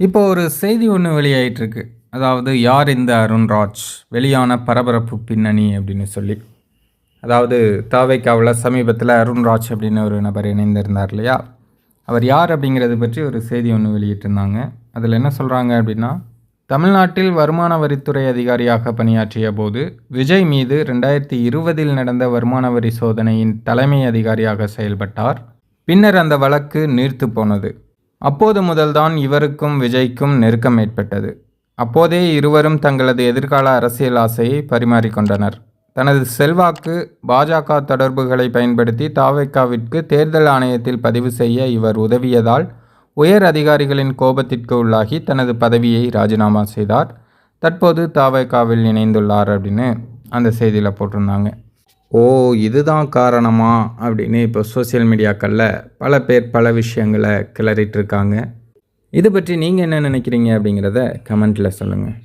இப்போ ஒரு செய்தி ஒன்று வெளியாயிட்டிருக்கு. அதாவது யார் இந்த அருண்ராஜ் வெளியான பரபரப்பு பின்னணி அப்படின்னு சொல்லி. அதாவது தாவைக்காவில் சமீபத்தில் அருண்ராஜ் அப்படின்னு ஒரு நபர் இணைந்திருந்தார் இல்லையா? அவர் யார் அப்படிங்கிறது பற்றி ஒரு செய்தி ஒன்று வெளியிட்டிருந்தாங்க. அதில் என்ன சொல்கிறாங்க அப்படின்னா தமிழ்நாட்டில் வருமான வரித்துறை அதிகாரியாக பணியாற்றிய போது விஜய் மீது ரெண்டாயிரத்தி இருபதில் நடந்த வருமான வரி சோதனையின் தலைமை அதிகாரியாக செயல்பட்டார். பின்னர் அந்த வழக்கு நீர்த்து போனது. அப்போது முதல்தான் இவருக்கும் விஜய்க்கும் நெருக்கம் ஏற்பட்டது. அப்போதே இருவரும் தங்களது எதிர்கால அரசியல் ஆசையை பரிமாறிக்கொண்டனர். தனது செல்வாக்கு பாஜக தொடர்புகளை பயன்படுத்தி தாவேக்காவிற்கு தேர்தல் ஆணையத்தில் பதிவு செய்ய இவர் உதவியதால் உயர் அதிகாரிகளின் கோபத்திற்கு உள்ளாகி தனது பதவியை ராஜினாமா செய்தார். தற்போது தாவேக்காவில் இணைந்துள்ளார் அப்படின்னு அந்த செய்தியில் போட்டிருந்தாங்க. ஓ இதுதான் காரணமா? அப்படின்னு இப்போ சோஷியல் மீடியாக்களில் பல பேர் பல விஷயங்களை கிளறிட்டு இருக்காங்க. இது பற்றி நீங்கள் என்ன நினைக்கிறீங்க அப்படிங்கிறத கமெண்ட்டில் சொல்லுங்கள்